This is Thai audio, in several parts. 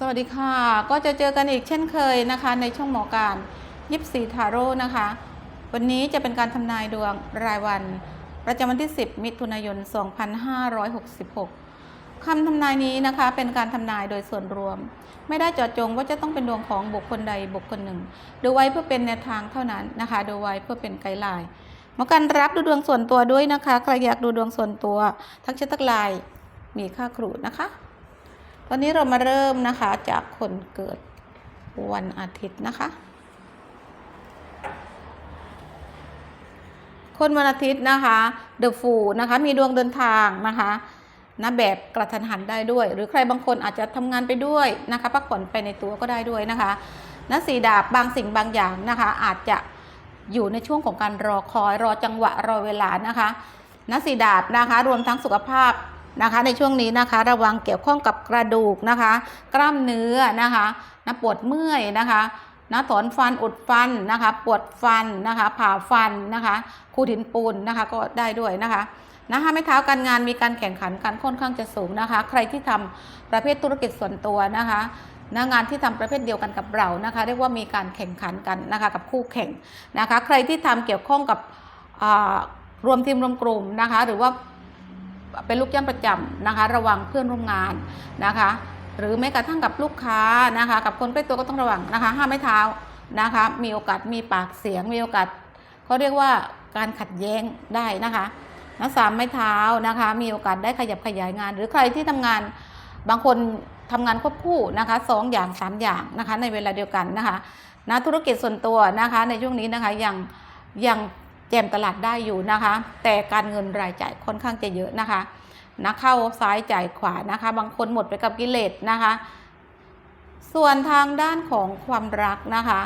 สวัสดีค่ะ ก็จะเจอกันอีกเช่นเคยนะคะ ในช่องหมอการยิปซีทาโร่นะคะ วันนี้จะเป็นการทำนายดวงรายวัน ประจำวันที่ 10 มิถุนายน 2566 คำทำนายนี้นะคะ เป็นการทำนายโดยส่วนรวม ไม่ได้เจาะจงว่าจะต้องเป็นดวงของบุคคลใดบุคคลหนึ่ง ดูไว้เพื่อเป็นแนวทางเท่านั้นนะคะ ดูไว้เพื่อเป็นไกด์ไลน์หมอการรับดูดวงส่วนตัวด้วยนะคะ ใครอยากดูดวงส่วนตัว ทักแชททักไลน์มีค่าครูนะคะ ตอนนี้เรามาเริ่มนะคะจากคนเกิดวันอาทิตย์นะคะ คนวันอาทิตย์นะคะเดอะฟูนะคะมีดวงเดินทางนะคะนะแบบกระทันหันได้ด้วย หรือใครบางคนอาจจะทำงานไปด้วยนะคะพักผ่อนไปในตัวก็ได้ด้วยนะคะนะสีดาบบางสิ่งบางอย่างนะคะ อาจจะอยู่ในช่วงของการรอคอยรอจังหวะรอเวลานะคะนะสีดาบนะคะ รวมทั้งสุขภาพ นะคะในช่วงนี้นะคะ ระวังเกี่ยวข้องกับกระดูกนะคะ กล้ามเนื้อนะคะนะปวดเมื่อยนะคะนะถอนฟันอุดฟันนะคะ ปวดฟันนะคะ ผ่าฟันนะคะขูดินปูนนะคะก็ได้ด้วยนะคะนะคะไม่เท้าการงานมีการแข่งขันกันค่อนข้างจะสูงนะคะ ใครที่ทำประเภทธุรกิจส่วนตัวนะคะนะงานที่ทำประเภทเดียวกันกับเรานะคะ เรียกว่ามีการแข่งขันกันนะคะกับคู่แข่งนะคะ ใครที่ทำเกี่ยวข้องกับรวมทีมรวมกลุ่มนะคะ หรือว่า เป็นลูกจ้างประจำนะคะ ระวังเพื่อนร่วมงานนะคะ หรือแม้กระทั่งกับลูกค้านะคะ กับคนใกล้ตัวก็ต้องระวังนะคะ ห้ามไม่เท้านะคะ มีโอกาสมีปากเสียง มีโอกาสเขาเรียกว่าการขัดแย้งได้นะคะนะสามไม้เท้านะคะ มีโอกาสได้ขยับขยายงาน หรือใครที่ทำงานบางคนทำงานควบคู่นะคะสองอย่างสามอย่างนะคะ ในเวลาเดียวกันนะคะนะธุรกิจส่วนตัวนะคะ ในช่วงนี้นะคะยังยัง แจมตลาดได้อยู่นะคะ แต่การเงินรายจ่ายค่อนข้างจะเยอะนะคะนะเข้าซ้ายจ่ายขวานะคะ บางคนหมดไปกับกิเลสนะคะ ส่วนทางด้านของความรักนะคะ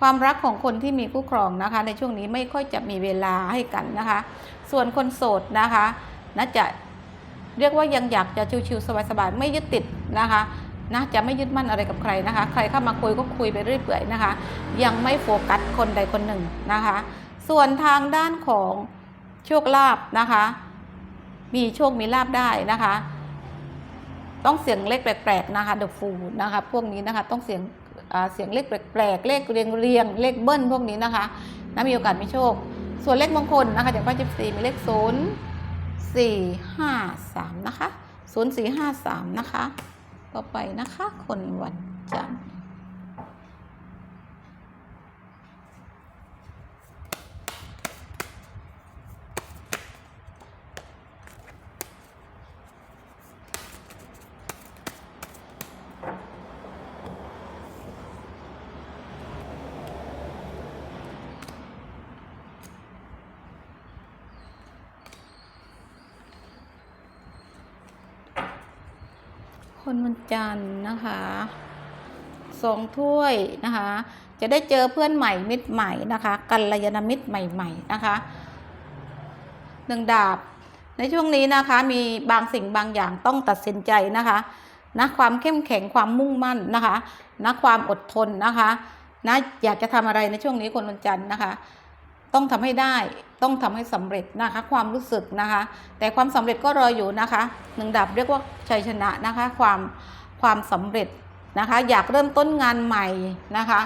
ความรักของคนที่มีคู่ครองนะคะ ในช่วงนี้ไม่ค่อยจะมีเวลาให้กันนะคะ ส่วนคนโสดนะคะนะจะเรียกว่ายังอยากจะชิวๆสบายๆไม่ยึดติดนะคะนะจะไม่ยึดมั่นอะไรกับใครนะคะ ใครเข้ามาคุยก็คุยไปเรื่อยเปื่อยนะคะ ยังไม่โฟกัสคนใดคนหนึ่งนะคะ ส่วนทางด้านของโชคลาภนะคะ มีโชคมีลาบได้นะคะ ต้องเสียงเลขแปลกๆนะคะเดอะฟูนะคะ พวกนี้นะคะต้องเสียงเสียงเลขแปลกๆเลขเรียงเรียงๆเลขเบิ้ลพวกนี้นะคะนะมีโอกาสมีโชค ส่วนเลขมงคลนะคะจากบ้านจิบสี่มีเลขศูนย์สี่ห้าสามนะคะศูนย์สี่ห้าสามนะคะ ต่อไปนะคะ คนวันจันทร์ จันทร์นะคะสองถ้วยนะคะ จะได้เจอเพื่อนใหม่มิตรใหม่นะคะกัลยาณมิตรใหม่ ๆนะคะหนึ่งดาบ ในช่วงนี้นะคะ มีบางสิ่งบางอย่างต้องตัดสินใจนะคะนะความเข้มแข็งความมุ่งมั่นนะคะนะความอดทนนะคะนะอยากจะทำอะไรในช่วงนี้คนวันจันทร์นะคะ ต้องทำให้ได้ต้องทำให้สำเร็จนะคะ ความรู้สึกนะคะ แต่ความสำเร็จก็รออยู่นะคะหนึ่งดับเรียกว่าชัยชนะนะคะ ความความสำเร็จนะคะ อยากเริ่มต้นงานใหม่นะคะ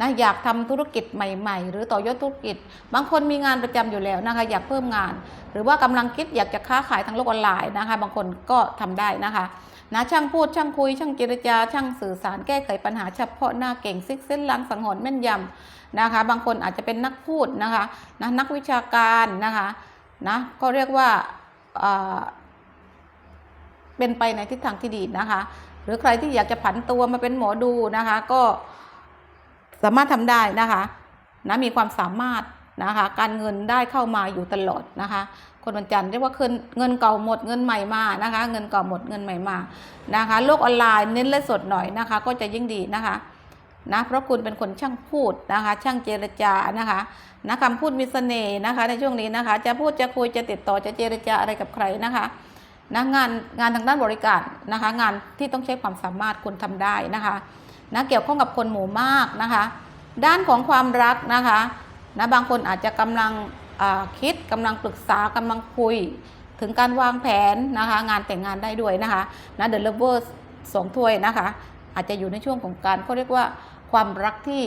นะอยากทำธุรกิจใหม่ ๆ หรือต่อยอดธุรกิจ บางคนมีงานประจำอยู่แล้วนะคะ อยากเพิ่มงาน หรือว่ากำลังคิดอยากจะค้าขายทางโลกออนไลน์นะคะ บางคนก็ทำได้นะคะ นะช่างพูดช่างคุย ช่างเจรจา ช่างสื่อสารแก้ไขปัญหาเฉพาะหน้าเก่งซิกเส้นล้างสังหรณ์แม่นยำนะคะ บางคนอาจจะเป็นนักพูดนะคะนะนักวิชาการนะคะนะก็เรียกว่าเป็นไปในทิศทางที่ดีนะคะ หรือใครที่อยากจะผันตัวมาเป็นหมอดูนะคะ ก็สามารถทำได้นะคะนะมีความสามารถนะคะ การเงินได้เข้ามาอยู่ตลอดนะคะ คนวันจันทร์เรียกว่าเงินเงินเก่าหมดเงินใหม่มานะคะ เงินเก่าหมดเงินใหม่มานะคะ โลกออนไลน์เน้นและสดหน่อยนะคะ ก็จะยิ่งดีนะคะนะเพราะคุณเป็นคนช่างพูดนะคะ ช่างเจรจานะคะนะคำพูดมีเสน่ห์นะคะ ในช่วงนี้นะคะ จะพูดจะคุยจะติดต่อจะเจรจาอะไรกับใครนะคะนะงานงานทางด้านบริการนะคะ งานที่ต้องใช้ความสามารถคุณทำได้นะคะนะเกี่ยวข้องกับคนหมู่มากนะคะ ด้านของความรักนะคะนะบางคนอาจจะกำลัง คิดกำลังปรึกษากำลังคุย ถึงการวางแผนนะคะ งานแต่งงานได้ด้วยนะคะนะ The Lovers สองถ้วยนะคะ อาจจะอยู่ในช่วงของการเขาเรียกว่าความรักที่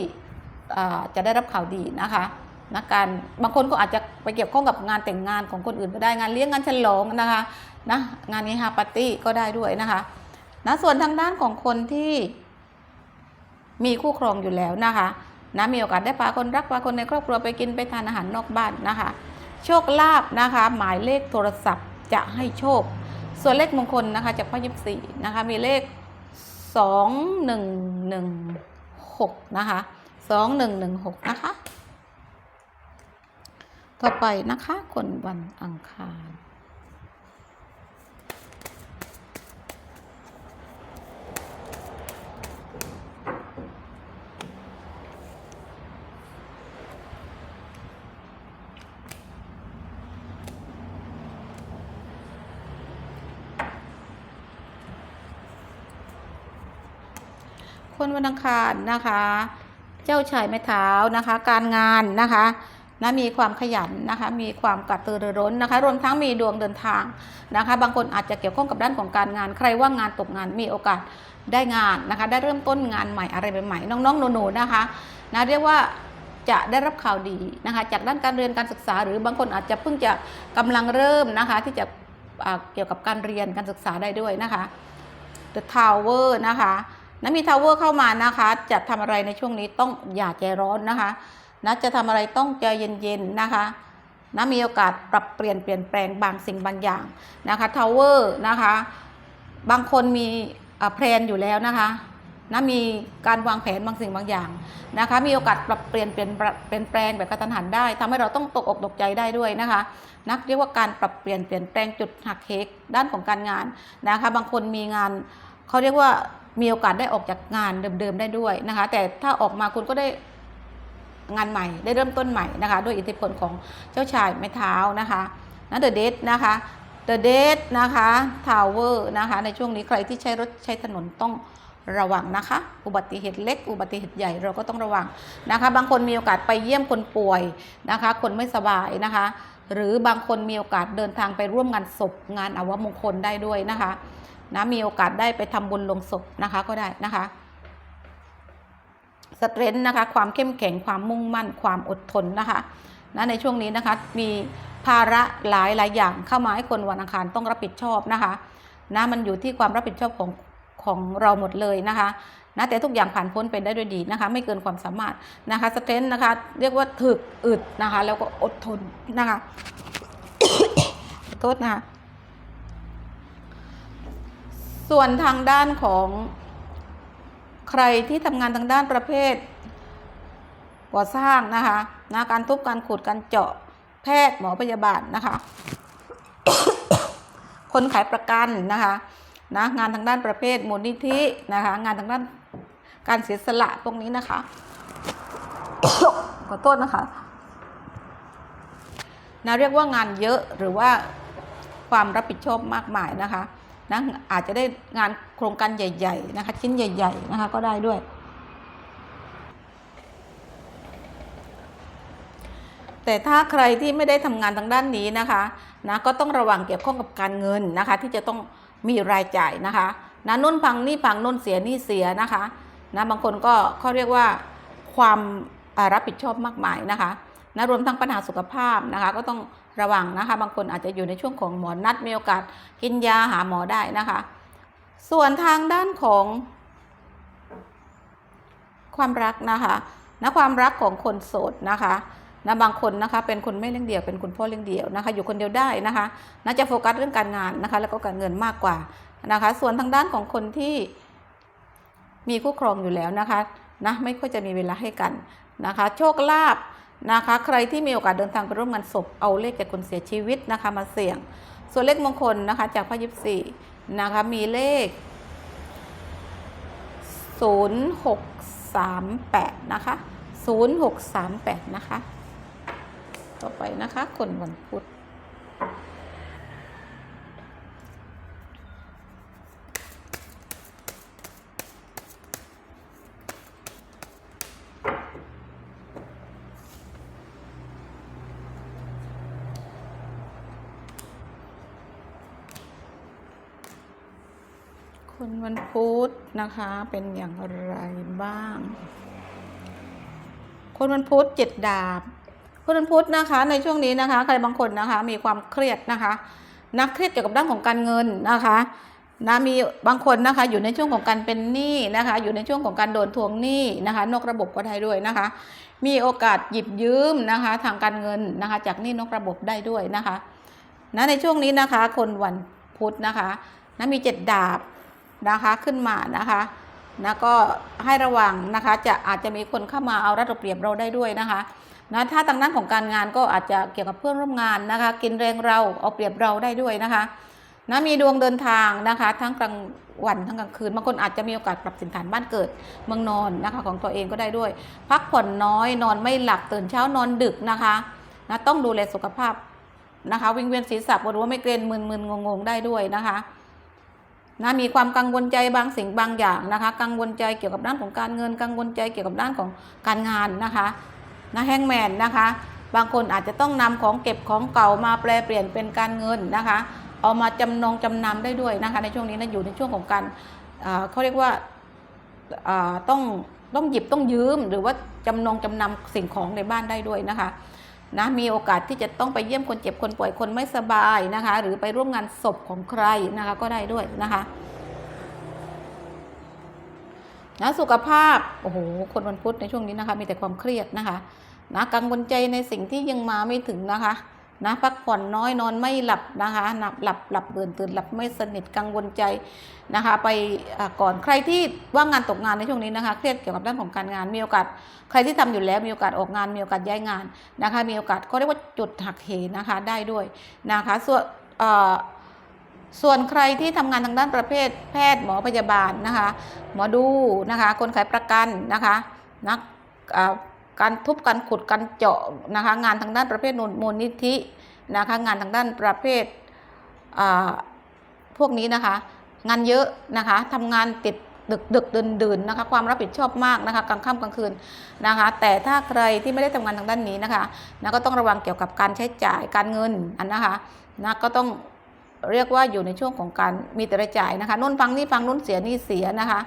จะได้รับข่าวดีนะคะนะการบางคนก็อาจจะไปเกี่ยวข้องกับงานแต่งงานของคนอื่นก็ได้งานเลี้ยงงานฉลองนะคะนะงานนี้ฮาปาร์ตี้ก็ได้ด้วยนะคะนะส่วนทางด้านของคนที่มีคู่ครองอยู่แล้วนะคะ นะมีโอกาสได้พาคนรักพาคนในครอบครัวไปกินไปทานอาหารนอกบ้านนะคะ โชคลาภนะคะ หมายเลขโทรศัพท์จะให้โชค ส่วนเลขมงคลนะคะจากพ่อยิบสี่นะคะมีเลขสองหนึ่งหนึ่งหกนะคะสองหนึ่งหนึ่งหกนะคะ ต่อไปนะคะคนวันอังคาร คนวันอังคารนะคะ เจ้าชายไม้เท้านะคะ การงานนะคะนะมีความขยันนะคะ มีความกระตือรือร้นนะคะ รวมทั้งมีดวงเดินทางนะคะ บางคนอาจจะเกี่ยวข้องกับด้านของการงาน ใครว่างงานตกงานมีโอกาสได้งานนะคะ ได้เริ่มต้นงานใหม่อะไรใหม่ๆน้องๆหนูๆนะคะนะเรียกว่าจะได้รับข่าวดีนะคะ จากด้านการเรียนการศึกษา หรือบางคนอาจจะเพิ่งจะกำลังเริ่มนะคะ ที่จะเกี่ยวกับการเรียนการศึกษาได้ด้วยนะคะ The Tower นะคะ นะมี Tower เข้ามานะคะ จะทำอะไรในช่วงนี้ต้องอย่าใจร้อนนะคะนะจะทำอะไรต้องใจเย็นๆนะคะนะมีโอกาสปรับเปลี่ยนเปลี่ยนแปลงบางสิ่งบางอย่างนะคะ Tower นะคะบางคนมีแพลนอยู่แล้วนะคะนะมีการวางแผนบางสิ่งบางอย่างนะคะมีโอกาสปรับเปลี่ยนเปลี่ยนเปลี่ยนแปลงแบบกระทันหันได้ทำให้เราต้องตกอกตกใจได้ด้วยนะคะนักเรียกว่าการปรับเปลี่ยนเปลี่ยนแปลงจุดหักเหด้านของการงานนะคะบางคนมีงานเขาเรียกว่า มีโอกาสได้ออกจากงานเดิมๆได้ด้วยนะคะ แต่ถ้าออกมาคุณก็ได้งานใหม่ได้เริ่มต้นใหม่นะคะด้วยอิทธิพลของเจ้าชายไม้เท้านะคะนั้นเดอะเดทนะคะเดอะเดทนะคะทาวเวอร์นะคะในช่วงนี้ใครที่ใช้รถใช้ถนนต้องระวังนะคะ อุบัติเหตุเล็ก อุบัติเหตุใหญ่เราก็ต้องระวังนะคะ บางคนมีโอกาสไปเยี่ยมคนป่วยนะคะ คนไม่สบายนะคะ หรือบางคนมีโอกาสเดินทางไปร่วมงานศพงานอาวมงคลได้ด้วยนะคะนะมีโอกาสได้ไปทำบุญลงศพนะคะก็ได้นะคะสเตรนท์นะคะความเข้มแข็งความมุ่งมั่นความอดทนนะคะนะในช่วงนี้นะคะมีภาระหลายหลายอย่างเข้ามาให้คนวันอังคารต้องรับผิดชอบนะคะนะมันอยู่ที่ความรับผิดชอบของของเราหมดเลยนะคะนะแต่ทุกอย่างผ่านพ้นไปได้ด้วยดีนะคะ ไม่เกินความสามารถนะคะสเตรนท์นะคะ เรียกว่าถึกอึดนะคะ แล้วก็อดทนนะคะโทษนะคะ ส่วนทางด้านของใครที่ทำงานทางด้านประเภทก่อสร้างนะคะนะการทุบการขุดการเจาะแพทย์หมอพยาบาลนะคะ คนขายประกันนะคะนะงานทางด้านประเภทมูลนิธินะคะ งานทางด้านการเสียสละพวกนี้นะคะขอโทษนะคะนะเรียกว่างานเยอะหรือว่าความรับผิดชอบมากมายนะคะ นะอาจจะได้งานโครงการใหญ่ๆนะคะชิ้นใหญ่ ๆนะคะก็ได้ด้วย แต่ถ้าใครที่ไม่ได้ทำงานทางด้านนี้นะคะนะก็ต้องระวังเกี่ยวข้องกับการเงินนะคะ ที่จะต้องมีรายจ่ายนะคะนะนุ่นพังนี่พังนุ่นเสียนี่เสียนะคะนะบางคนก็เขาเรียกว่าความารับผิดชอบมากมายนะคะนะรวมทั้งปัญหาสุขภาพนะคะ ก็ต้อง ระวังนะคะ บางคนอาจจะอยู่ในช่วงของหมอนัดมีโอกาสกินยาหาหมอได้นะคะ ส่วนทางด้านของความรักนะคะนะความรักของคนโสดนะคะนะบางคนนะคะเป็นคนไม่เลี้ยงเดี่ยวเป็นคุณพ่อเลี้ยงเดี่ยวนะคะ อยู่คนเดียวได้นะคะน่าจะโฟกัสเรื่องการงานนะคะ แล้วก็การเงินมากกว่านะคะ ส่วนทางด้านของคนที่มีคู่ครองอยู่แล้วนะคะนะไม่ค่อยจะมีเวลาให้กันนะคะ โชคลาภ นะคะ ใครที่มีโอกาสเดินทางไปร่วมงานศพเอาเลขจากคนเสียชีวิตนะคะมาเสี่ยง ส่วนเลขมงคลนะคะจากพระยิบสี่นะคะมีเลข 0638 นะคะ 0638 นะคะ ต่อไปนะคะคนวันพุธ คน คนวันพุธ นะคะเป็นอย่างไรบ้าง คนวันพุธเจ็ดดาบ คนวันพุธนะคะ ในช่วงนี้นะคะ ใครบางคนนะคะ มีความเครียดนะคะ นักเครียดเกี่ยวกับด้านของการเงินนะคะนะมีบางคนนะคะอยู่ในช่วงของการเป็นหนี้นะคะ อยู่ในช่วงของการโดนทวงหนี้นะคะ นอกระบบก็ได้ด้วยนะคะ มีโอกาสหยิบยืมนะคะ ทางการเงินนะคะ จากหนี้นอกระบบได้ด้วยนะคะนะในช่วงนี้นะคะ คนวันพุธนะคะนะมีเจ็ดดาบ นะคะขึ้นมานะคะนะก็ให้ระวังนะคะจะอาจจะมีคนเข้ามาเอารัดเอาเปรียบเราได้ด้วยนะคะนะถ้าทางด้านของการงานก็อาจจะเกี่ยวกับเพื่อนร่วมงานนะคะ กินแรงเราเอาเปรียบเราได้ด้วยนะคะนะมีดวงเดินทางนะคะ ทั้งกลางวันทั้งกลางคืนบางคนอาจจะมีโอกาสปรับสินฐานบ้านเกิดเมืองนอนนะคะของตัวเองก็ได้ด้วย พักผ่อนน้อยนอนไม่หลับตื่นเช้านอนดึกนะคะนะต้องดูแลสุขภาพนะคะ วิงเวียนศีรษะปวดหัวไม่เกรนมึนมึนงงงๆได้ด้วยนะคะ นะมีความกังวลใจบางสิ่งบางอย่างนะคะ กังวลใจเกี่ยวกับด้านของการเงิน กังวลใจเกี่ยวกับด้านของการงานนะคะนะแฮงแมนนะคะ บางคนอาจจะต้องนำของเก็บของเก่ามาแปลเปลี่ยนเป็นการเงินนะคะ เอามาจำนองจำนำได้ด้วยนะคะ ในช่วงนี้นะอยู่ในช่วงของการอ่าเขาเรียกว่าอ่าต้องต้องหยิบต้องยืมหรือว่าจำนองจำนำสิ่งของในบ้านได้ด้วยนะคะ นะมีโอกาสที่จะต้องไปเยี่ยมคนเจ็บคนป่วยคนไม่สบายนะคะ หรือไปร่วมงานศพของใครนะคะก็ได้ด้วยนะคะนะสุขภาพโอ้โหคนวันพุธในช่วงนี้นะคะ มีแต่ความเครียดนะคะนะกังวลใจในสิ่งที่ยังมาไม่ถึงนะคะ นะพักผ่อนน้อยนอนไม่หลับนะคะหลับหลับหลับตื่นตื่นหลับไม่สนิทกังวลใจนะคะ ไปก่อนใครที่ว่างงานตกงานในช่วงนี้นะคะ เครียดเกี่ยวกับด้านของการงานมีโอกาส ใครที่ทำอยู่แล้วมีโอกาสออกงานมีโอกาสย้ายงานนะคะ มีโอกาสเขาเรียกว่าจุดหักเหนะคะได้ด้วยนะคะ ส่วนส่วนใครที่ทำงานทางด้านประเภทแพทย์หมอพยาบาลนะคะ หมอดูนะคะ คนขายประกันนะคะ นักอ่ การทุบการขุดการเจาะนะคะงานทางด้านประเภทมูลนิธินะคะงานทางด้านประเภทพวกนี้นะคะ งานเยอะนะคะทำงานติดดึกดึกดื่นดื่นนะคะความรับผิดชอบมากนะคะกลางค่ำกลางคืนนะคะ แต่ถ้าใครที่ไม่ได้ทำงานทางด้านนี้นะคะนะก็ต้องระวังเกี่ยวกับการใช้จ่ายการเงินอันนะคะนะก็ต้องเรียกว่าอยู่ในช่วงของการมีแต่รายจ่ายนะคะนู่นฟังนี่ฟังนู่นเสียนี่เสียนะคะ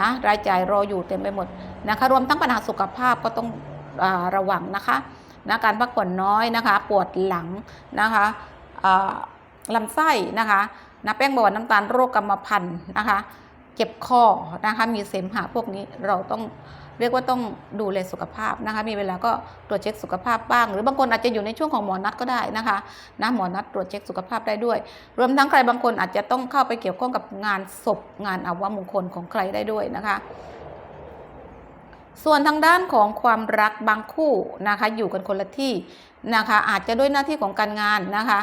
นะรายจ่ายรออยู่เต็มไปหมดนะคะรวมทั้งปัญหาสุขภาพก็ต้องอระวังนะคะนะการพักผ่อนน้อยนะคะ ปวดหลังนะคะลำไส้นะคะนะแป้งเบาหวานน้ำตาลโรคกรรมพันธุ์นะคะ เจ็บคอนะคะมีเสมหะพวกนี้เราต้อง เรียกว่าต้องดูแลสุขภาพนะคะ มีเวลาก็ตรวจเช็คสุขภาพบ้าง หรือบางคนอาจจะอยู่ในช่วงของหมอนัดก็ได้นะคะนะหมอนัดตรวจเช็คสุขภาพได้ด้วย รวมทั้งใครบางคนอาจจะต้องเข้าไปเกี่ยวข้องกับงานศพงานอาวมงคลของใครได้ด้วยนะคะส่วนทางด้านของความรักบางคู่นะคะอยู่กันคนละที่นะคะอาจจะด้วยหน้าที่ของการงานนะคะ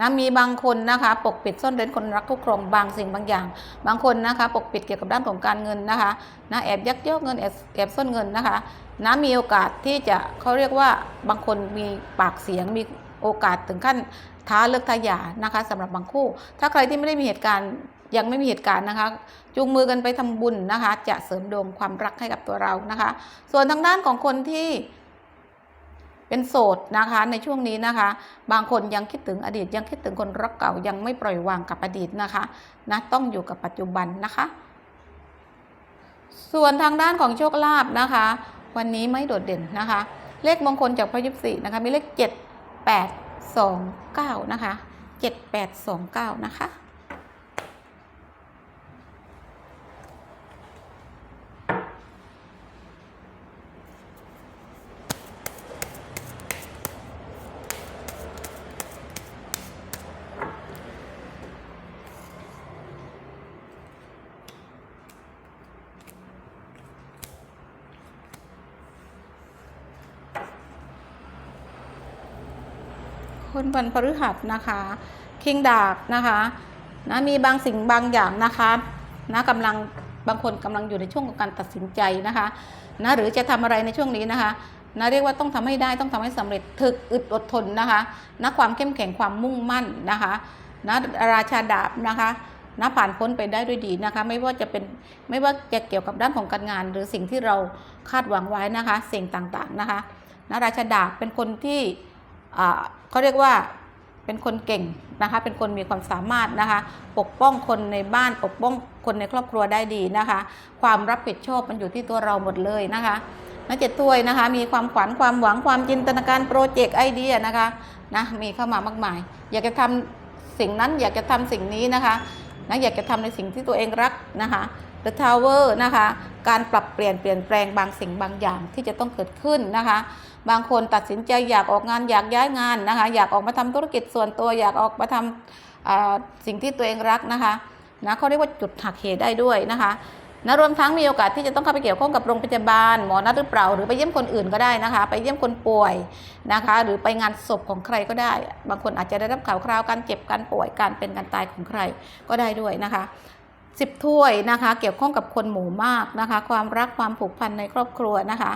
นะมีบางคนนะคะปกปิดซ่อนเร้นคนรักคู่ครองบางสิ่งบางอย่าง บางคนนะคะปกปิดเกี่ยวกับด้านของการเงินนะคะนะแอบยักยอกเงินแอบแอบซ่อนเงินนะคะนะมีโอกาสที่จะเขาเรียกว่าบางคนมีปากเสียงมีโอกาสถึงขั้นท้าเลิกทายานะคะสำหรับบางคู่ ถ้าใครที่ไม่ได้มีเหตุการณ์ยังไม่มีเหตุการณ์นะคะ จูงมือกันไปทำบุญนะคะ จะเสริมดวงความรักให้กับตัวเรานะคะ ส่วนทางด้านของคนที่ เป็นโสดนะคะในช่วงนี้นะคะ บางคนยังคิดถึงอดีตยังคิดถึงคนรักเก่ายังไม่ปล่อยวางกับอดีตนะคะนะต้องอยู่กับปัจจุบันนะคะ ส่วนทางด้านของโชคลาภนะคะ วันนี้ไม่โดดเด่นนะคะ เลขมงคลจากพระยิบสี่นะคะมีเลขเจ็ดแปดสองเก้านะคะเจ็ดแปดสองเก้านะคะ คนวันพฤหัสนะคะคิงดาบนะคะนะมีบางสิ่งบางอย่างนะคะนะกำลังบางคนกำลังอยู่ในช่วงของการตัดสินใจนะคะนะหรือจะทำอะไรในช่วงนี้นะคะนะเรียกว่าต้องทำให้ได้ต้องทำให้สำเร็จถึกอึดอดทนนะคะนะความเข้มแข็งความมุ่งมั่นนะคะนะราชาดาบนะคะนะผ่านพ้นไปได้ด้วยดีนะคะ ไม่ว่าจะเป็นไม่ว่าจะเกี่ยวกับด้านของการงาน หรือสิ่งที่เราคาดหวังไว้นะคะ สิ่งต่างๆนะคะนะราชาดาบเป็นคนที่ เขาเรียกว่าเป็นคนเก่งนะคะ เป็นคนมีความสามารถนะคะ ปกป้องคนในบ้าน ปกป้องคนในครอบครัวได้ดีนะคะ ความรับผิดชอบมันอยู่ที่ตัวเราหมดเลยนะคะนะเจ็ดถ้วยนะคะ มีความขวัญความหวังความจินตนาการโปรเจกต์ไอเดียนะคะนะมีเข้ามามากมาย อยากจะทำสิ่งนั้นอยากจะทำสิ่งนี้นะคะนะอยากจะทำในสิ่งที่ตัวเองรักนะคะ The Tower นะคะ การปรับเปลี่ยนเปลี่ยนแปลงบางสิ่งบางอย่างที่จะต้องเกิดขึ้นนะคะ บางคนตัดสินใจอยากออกงานอยากย้ายงานนะคะ อยากออกมาทำธุรกิจส่วนตัวอยากออกมาทำอ่าสิ่งที่ตัวเองรักนะคะนะเขาเรียกว่าจุดหักเหได้ด้วยนะคะนะรวมทั้งมีโอกาสที่จะต้องเข้าไปเกี่ยวข้องกับโรงพยาบาลหมอนัดหรือเปล่า หรือไปเยี่ยมคนอื่นก็ได้นะคะ ไปเยี่ยมคนป่วยนะคะ หรือไปงานศพของใครก็ได้ บางคนอาจจะได้รับข่าวคราวการเจ็บการป่วยการเป็นการตายของใครก็ได้ด้วยนะคะ สิบถ้วยนะคะ เกี่ยวข้องกับคนหมู่มากนะคะ ความรักความผูกพันในครอบครัวนะคะ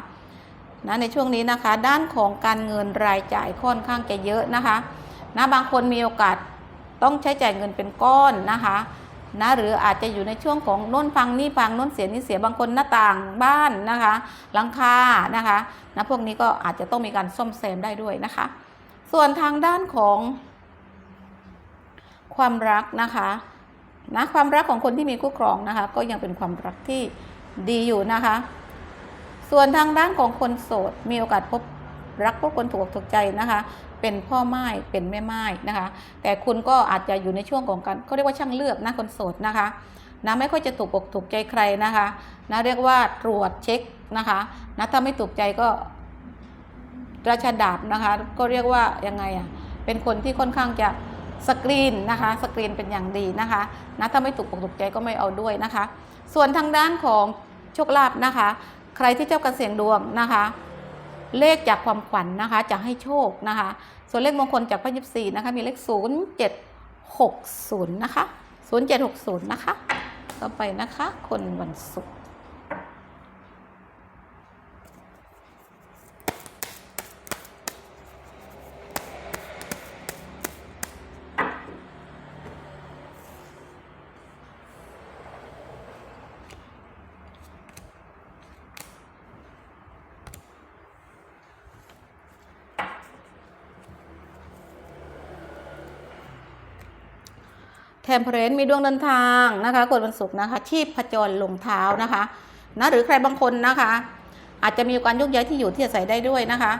นะในช่วงนี้นะคะ ด้านของการเงินรายจ่ายค่อนข้างจะเยอะนะคะนะบางคนมีโอกาสต้องใช้จ่ายเงินเป็นก้อนนะคะนะหรืออาจจะอยู่ในช่วงของโน้นพังนี่พังโน้นเสียนี่เสียบางคนหน้าต่างบ้านนะคะหลังคานะคะนะพวกนี้ก็อาจจะต้องมีการซ่อมแซมได้ด้วยนะคะ ส่วนทางด้านของความรักนะคะ นะความรักของคนที่มีคู่ครองนะคะ ก็ยังเป็นความรักที่ดีอยู่นะคะ ส่วนทางด้านของคนโสดมีโอกาสพบรักพบคนถูกอกถูกใจนะคะ เป็นพ่อไม้เป็นแม่ไม้นะคะ แต่คุณก็อาจจะอยู่ในช่วงของการเขาเรียกว่าช่างเลือกนะคนโสดนะคะนะไม่ค่อยจะถูกอกถูกใจใครนะคะนะเรียกว่าตรวจเช็คนะคะนะถ้าไม่ถูกใจก็ราชดาบนะคะ ก็เรียกว่ายังไงอะเป็นคนที่ค่อนข้างจะ สกรีนนะคะสกรีนเป็นอย่างดีนะคะนะถ้าไม่ถูกอกถูกใจก็ไม่เอาด้วยนะคะ ส่วนทางด้านของโชคลาภนะคะ ใครที่เจ้ากระเสียงดวงนะคะ เลขจากความขวัญนนะคะจะให้โชคนะคะ ส่วนเลขมงคลจากพระยิบสี่นะคะมีเลข0760นะคะ0760นะคะ ต่อไปนะคะ คนวันศุกร์ ทมเพรนมีดวงเดินทางนะคะกดวันศุกร์นะคะ ชีพผจรลงเท้านะคะนะหรือใครบางคนนะคะ อาจจะมีการยกย้ายที่อยู่ที่อาศัยได้ด้วยนะคะ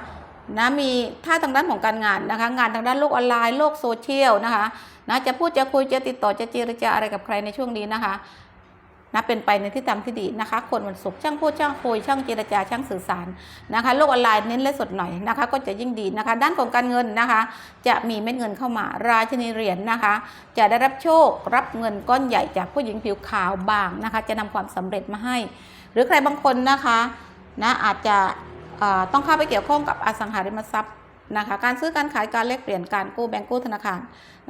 นะมีถ้าทางด้านของการงานนะคะ งานทางด้านโลกออนไลน์โลกโซเชียลนะคะนะจะพูดจะคุยจะติดต่อจะเจรจาอะไรกับใครในช่วงนี้นะคะ นะเป็นไปในทิศทางที่ดีนะคะ คนวันศุกร์ช่างพูดช่างคุยช่างเจรจาช่างสื่อสารนะคะโลกออนไลน์เน้นและสดหน่อยนะคะ ก็จะยิ่งดีนะคะ ด้านของการเงินนะคะ จะมีเม็ดเงินเข้ามา ราชินีเหรียญนะคะ จะได้รับโชครับเงินก้อนใหญ่จากผู้หญิงผิวขาวบางนะคะ จะนำความสำเร็จมาให้ หรือใครบางคนนะคะนะอาจจะต้องเข้าไปเกี่ยวข้องกับอสังหาริมทรัพย์นะคะการซื้อการขายการแลกเปลี่ยนการกู้แบงก์กู้ธนาคาร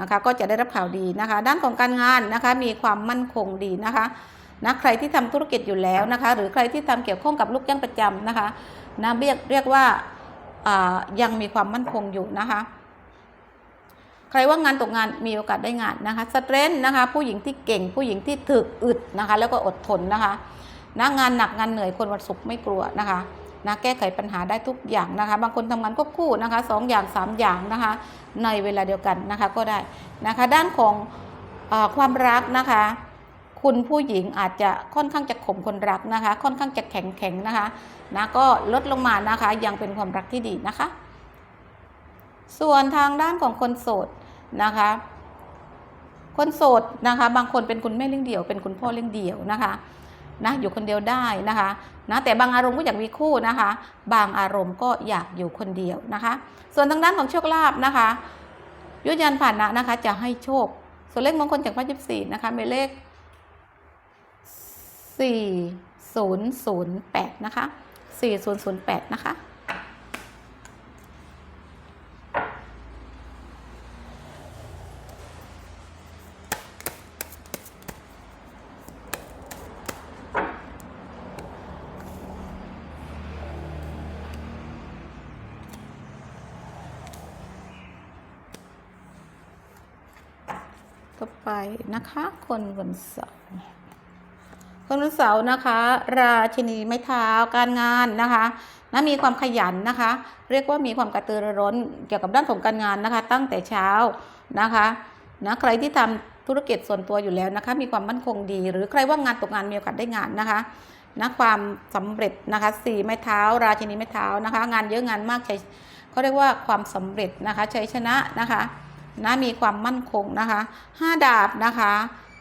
นะคะ ก็จะได้รับข่าวดีนะคะ ด้านของการงานนะคะมีความมั่นคงดีนะคะ นะใครที่ทำธุรกิจอยู่แล้วนะคะ หรือใครที่ทำเกี่ยวข้องกับลูกจ้างประจำนะคะนะเรียกเรียกว่าายังมีความมั่นคงอยู่นะคะใครว่างงานตกงานมีโอกาสได้งานนะคะสเตรนนะคะผู้หญิงที่เก่งผู้หญิงที่ถึกอึดนะคะ แล้วก็อดทนนะคะนะงานหนักงานเหนื่อยคนวันศุกร์ไม่กลัวนะคะนะแก้ไขปัญหาได้ทุกอย่างนะคะ บางคนทำงานควบคู่นะคะสองอย่างสามอย่างนะคะ ในเวลาเดียวกันนะคะก็ได้นะคะ ด้านของอความรักนะคะ คุณผู้หญิงอาจจะค่อนข้างจะข่มคนรักนะคะ ค่อนข้างจะแข็งแข็งนะคะนะก็ลดลงมานะคะ ยังเป็นความรักที่ดีนะคะ ส่วนทางด้านของคนโสดนะคะ คนโสดนะคะ บางคนเป็นคุณแม่เลี้ยงเดี่ยว เป็นคุณพ่อเลี้ยงเดี่ยวนะคะนะอยู่คนเดียวได้นะคะนะแต่บางอารมณ์ก็อยากมีคู่นะคะ บางอารมณ์ก็อยากอยู่คนเดียวนะคะ ส่วนทางด้านของโชคลาภนะคะยุทธยานผ่านนะนะคะ จะให้โชค ส่วนเลขมงคลจากพระยิบสี่นะคะเป็นเลข 4008 นะคะ 4008 นะคะ ต่อไปนะคะ คนวันเสาร์ คนวันเสาร์นะคะ ราชินีไม้เท้าการงานนะคะนะมีความขยันนะคะ เรียกว่ามีความกระตือรือร้นเกี่ยวกับด้านของการงานนะคะ ตั้งแต่เช้านะคะนะใครที่ทำธุธุรกิจส่วนตัวอยู่แล้วนะคะ มีความมั่นคงดี หรือใครว่างงานตกงานมีโอกาสได้งานนะคะนะความสำเร็จนะคะสี่ไม้เท้า ราชินีไม้เท้านะคะ งานเยอะงานมากใช้เขาเรียกว่าความสำเร็จนะคะชัยชนะนะคะนะมีความมั่นคงนะคะห้าดาบนะคะ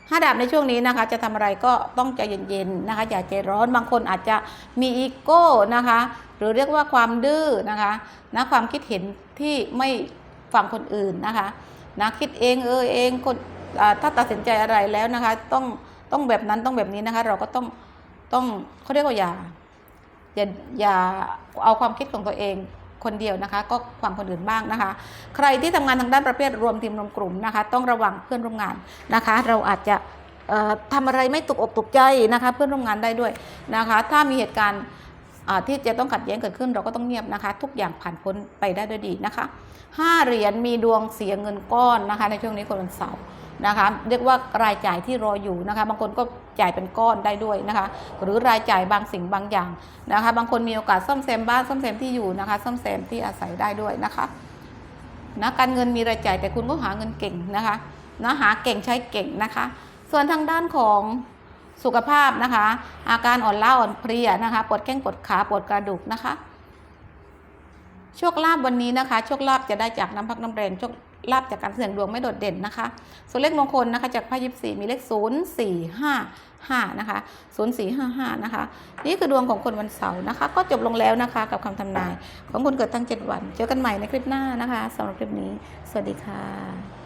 ห้าดาบในช่วงนี้นะคะ จะทำอะไรก็ต้องใจเย็นๆนะคะ อย่าใจร้อนบางคนอาจจะมีอีโก้นะคะ หรือเรียกว่าความดื้อนะคะนะความคิดเห็นที่ไม่ฟังคนอื่นนะคะนะคิดเองเออเองคนถ้าตัดสินใจอะไรแล้วนะคะ ต้องต้องแบบนั้นต้องแบบนี้นะคะ เราก็ต้องต้องเขาเรียกว่าอย่าอย่าอย่าเอาความคิดของตัวเอง คนเดียวนะคะ ก็ฟังคนอื่นบ้างนะคะ ใครที่ทำงานทางด้านประเภทรวมทีมรวมกลุ่มนะคะ ต้องระวังเพื่อนร่วมงานนะคะ เราอาจจะเอ่อทำอะไรไม่ตกอกตกใจนะคะ เพื่อนร่วมงานได้ด้วยนะคะ ถ้ามีเหตุการณ์ที่จะต้องขัดแย้งเกิดขึ้นเราก็ต้องเงียบนะคะ ทุกอย่างผ่านพ้นไปได้ด้วยดีนะคะห้าเหรียญมีดวงเสียเงินก้อนนะคะ ในช่วงนี้คนวันเสาร์ นะคะเรียกว่ารายจ่ายที่รออยู่นะคะ บางคนก็จ่ายเป็นก้อนได้ด้วยนะคะ หรือรายจ่ายบางสิ่งบางอย่างนะคะ บางคนมีโอกาสซ่อมแซมบ้านซ่อมแซมที่อยู่นะคะ ซ่อมแซมที่อาศัยได้ด้วยนะคะนะการเงินมีรายจ่ายแต่คุณก็หาเงินเก่งนะคะนะหาเก่งใช้เก่งนะคะ ส่วนทางด้านของสุขภาพนะคะ อาการอ่อนล้าอ่อนเพลียนะคะปวดแข้งปวดขาปวดกระดูกนะคะโชคลาภวันนี้นะคะโชคลาภจะได้จากน้ำพักน้ำแรงโชค ลาบจากการเสี่ยงดวงไม่โดดเด่นนะคะ ส่วนเลขมงคลนะคะจากไพ่ยิบสี่มีเลขศูนย์สี่ห้าห้านะคะศูนย์สี่ห้าห้านะคะ นี่คือดวงของคนวันเสาร์นะคะ ก็จบลงแล้วนะคะกับคำทำนายของคนเกิดทั้ง 7 วัน เจอกันใหม่ในคลิปหน้านะคะสำหรับคลิปนี้ สวัสดีค่ะ